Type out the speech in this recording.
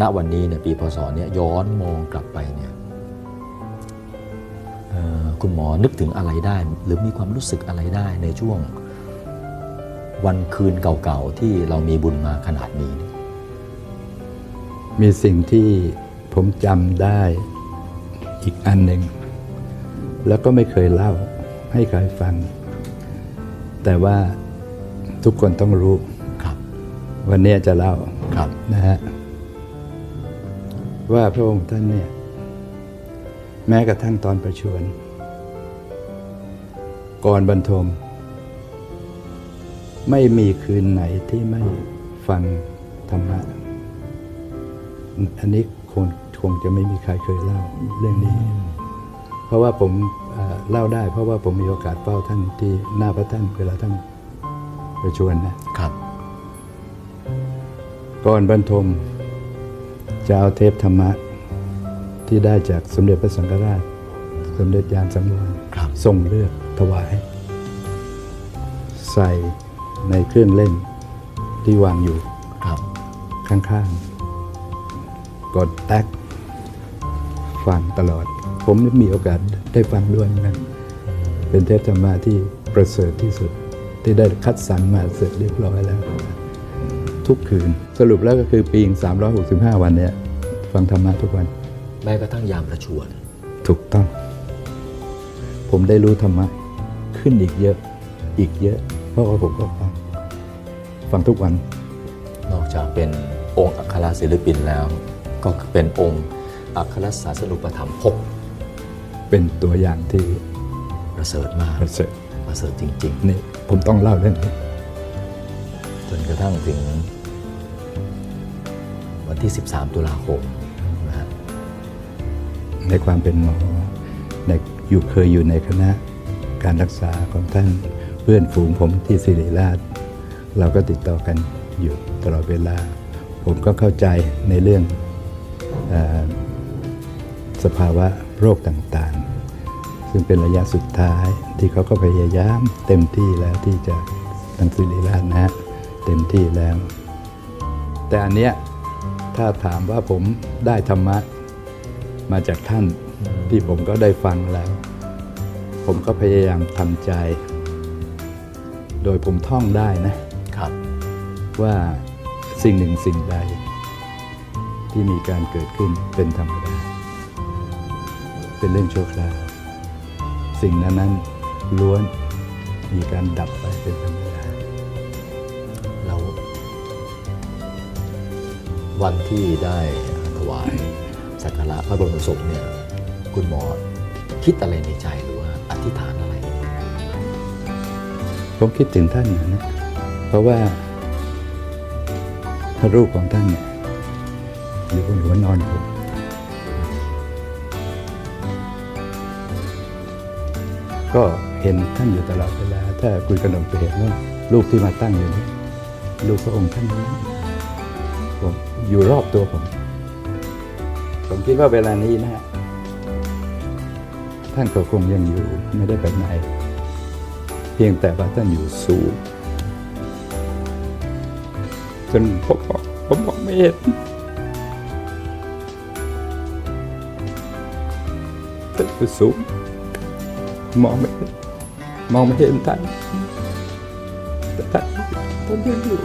ณวันนี้เนี่ยปีพศเนี่ยย้อนมองกลับไปเนี่ยเอ่อคุณหมอนึกถึงอะไรได้ หรือมีความรู้สึกอะไรได้ในช่วงวันคืนเก่าๆ ที่เรามีบุญมาขนาดนี้ มีสิ่งที่ผมจำได้อีกอันหนึ่ง แล้วก็ไม่เคยเล่าให้ใครฟัง แต่ว่าทุกคนต้องรู้ ครับ วันนี้จะเล่า ครับ นะฮะ ว่าพระองค์ท่านเนี่ยแม้กระทั่งตอนประชวรก่อนบรรทม ไม่มีคืนไหนที่ไม่ฟังธรรมะ อันนี้คงคงจะไม่มีใครเคยเล่าเรื่องนี้ เพราะว่าผมเอ่อเล่าได้ เพราะว่าผมมีโอกาสเฝ้าท่านที่หน้าพระท่านเวลาท่านประชวรนะครับ ก่อนบรรทม จะเอาเทปธรรมะที่ได้จากสมเด็จพระสังฆราช สมเด็จยานสังวรครับทรงเลือกถวาย ใส่ในเครื่องเล่นที่วางอยู่ครับข้างๆ กดแท็กฟังตลอด ผมมีโอกาสได้ฟังด้วยเหมือนกันเป็นเทปธรรมะที่ประเสริฐที่สุด ที่ได้คัดสรรมาเสร็จเรียบร้อยแล้ว ทุกคืน สรุปแล้วก็คือปีง365 วันเนี่ยฟังธรรมะทุกวัน แม้กระทั่งยามประชวรถูกต้อง ผมได้รู้ธรรมะ ขึ้นอีกเยอะ อีกเยอะ เพราะว่าผมก็ฟัง ฟังทุกวัน นอกจากเป็นองค์อัครศิลปินแล้ว ก็เป็นองค์อัครศาสนุปถัมภกเป็นตัวอย่างที่ประเสริฐมากประเสริฐประเสริฐจริงนี่ผมต้องเล่าเรื่องนี้ๆจนกระทั่งถึง วันที่ 13 ตุลาคมนะฮะในความเป็นหมอในอยู่เคยอยู่ในคณะการรักษาของท่านเพื่อนฝูงผมที่ศิริราช เราก็ติดต่อกันอยู่ตลอดเวลา ผมก็เข้าใจในเรื่องอสภาวะโรคต่างๆ ซึ่งเป็นระยะสุดท้ายที่เขาก็พยายามเต็มที่แล้วที่จะทางศิริราชนะฮะเต็มที่แล้ว แต่อันเนี้ย ถ้าถามว่าผมได้ธรรมะมาจากท่านที่ผมก็ได้ฟังแล้ว ผมก็พยายามทำใจ โดยผมท่องได้นะครับ ว่าสิ่งหนึ่งสิ่งใด ที่มีการเกิดขึ้นเป็นธรรมดา เป็นเรื่องชั่วคราว สิ่งนั้นนั้นล้วนมีการดับไปเป็นธรรมดา วันที่ได้ถวายสักการะพระบรมศพเนี่ยคุณหมอคิดอะไรในใจหรือว่าอธิษฐานอะไร ผมคิดถึงท่านนะเพราะว่าพระรูปของท่านเนี่ยอยู่บนหัวนอนผมก็เห็นท่านอยู่ตลอดเวลา ถ้าคุยกันหนมจะเห็นว่ารูปที่มาตั้งอยู่นี้รูปพระองค์ท่านนี้ ผมอยู่รอบตัวผม ผมคิดว่าเวลานี้นะฮะท่านก็คงยังอยู่ไม่ได้ไปไหน เพียงแต่ว่าท่านอยู่สูงจนผมบอกผมมองไม่เห็นท่านอยู่สูงมองไม่เห็นมองไม่เห็นท่านแต่ท่านท่านยังอยู่